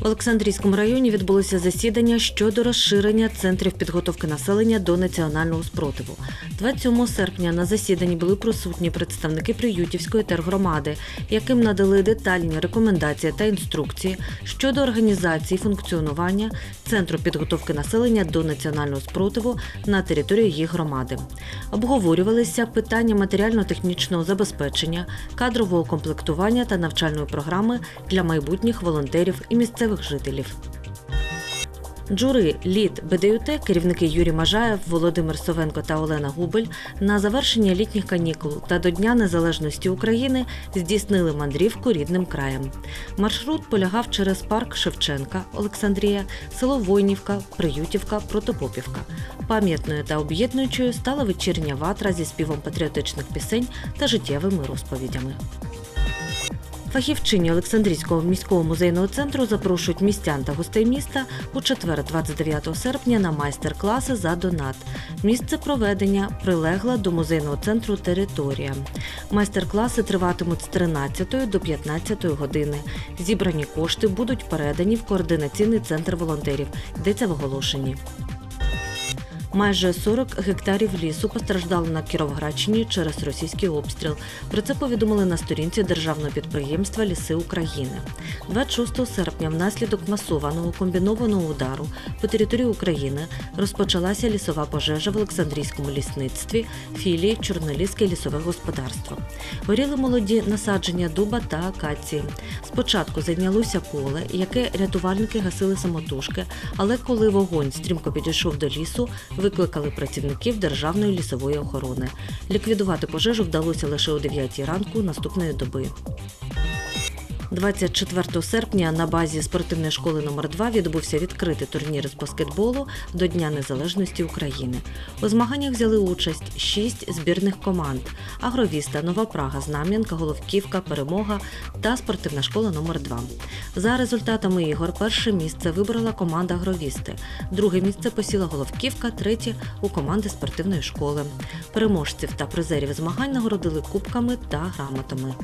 В Олександрійському районі відбулося засідання щодо розширення центрів підготовки населення до національного спротиву. 27 серпня на засіданні були присутні представники Приютівської тергромади, яким надали детальні рекомендації та інструкції щодо організації функціонування центру підготовки населення до національного спротиву на території їх громади. Обговорювалися питання матеріально-технічного забезпечення, кадрового комплектування та навчальної програми для майбутніх волонтерів і місцевих жителів. Джури літ БДЮТ, керівники Юрій Мажаєв, Володимир Совенко та Олена Губель на завершення літніх канікул та до Дня Незалежності України здійснили мандрівку рідним краєм. Маршрут полягав через парк Шевченка, Олександрія, село Войнівка, Приютівка, Протопопівка. Пам'ятною та об'єднуючою стала вечірня ватра зі співом патріотичних пісень та життєвими розповідями. Фахівчині Олександрійського міського музейного центру запрошують містян та гостей міста у четвер, 29 серпня, на майстер-класи за донат. Місце проведення прилегла до музейного центру територія. Майстер-класи триватимуть з 13 до 15 години. Зібрані кошти будуть передані в координаційний центр волонтерів. Йдеться в оголошенні. Майже 40 гектарів лісу постраждали на Кіровоградщині через російський обстріл. Про це повідомили на сторінці державного підприємства Ліси України. 26 серпня, внаслідок масованого комбінованого удару по території України розпочалася лісова пожежа в Олександрійському лісництві філії Чорноліське лісове господарство. Горіли молоді насадження дуба та акації. Спочатку зайнялося поле, яке рятувальники гасили самотужки, але коли вогонь стрімко підійшов до лісу, викликали працівників Державної лісової охорони. Ліквідувати пожежу вдалося лише о 9 ранку наступної доби. 24 серпня на базі спортивної школи номер 2 відбувся відкритий турнір з баскетболу до Дня Незалежності України. У змаганнях взяли участь шість збірних команд: Агровіста, Нова Прага, Знам'янка, Головківка, Перемога та спортивна школа номер 2 За результатами ігор перше місце вибрала команда Агровісти, друге місце посіла Головківка, третє у команди спортивної школи. Переможців та призерів змагань нагородили кубками та грамотами.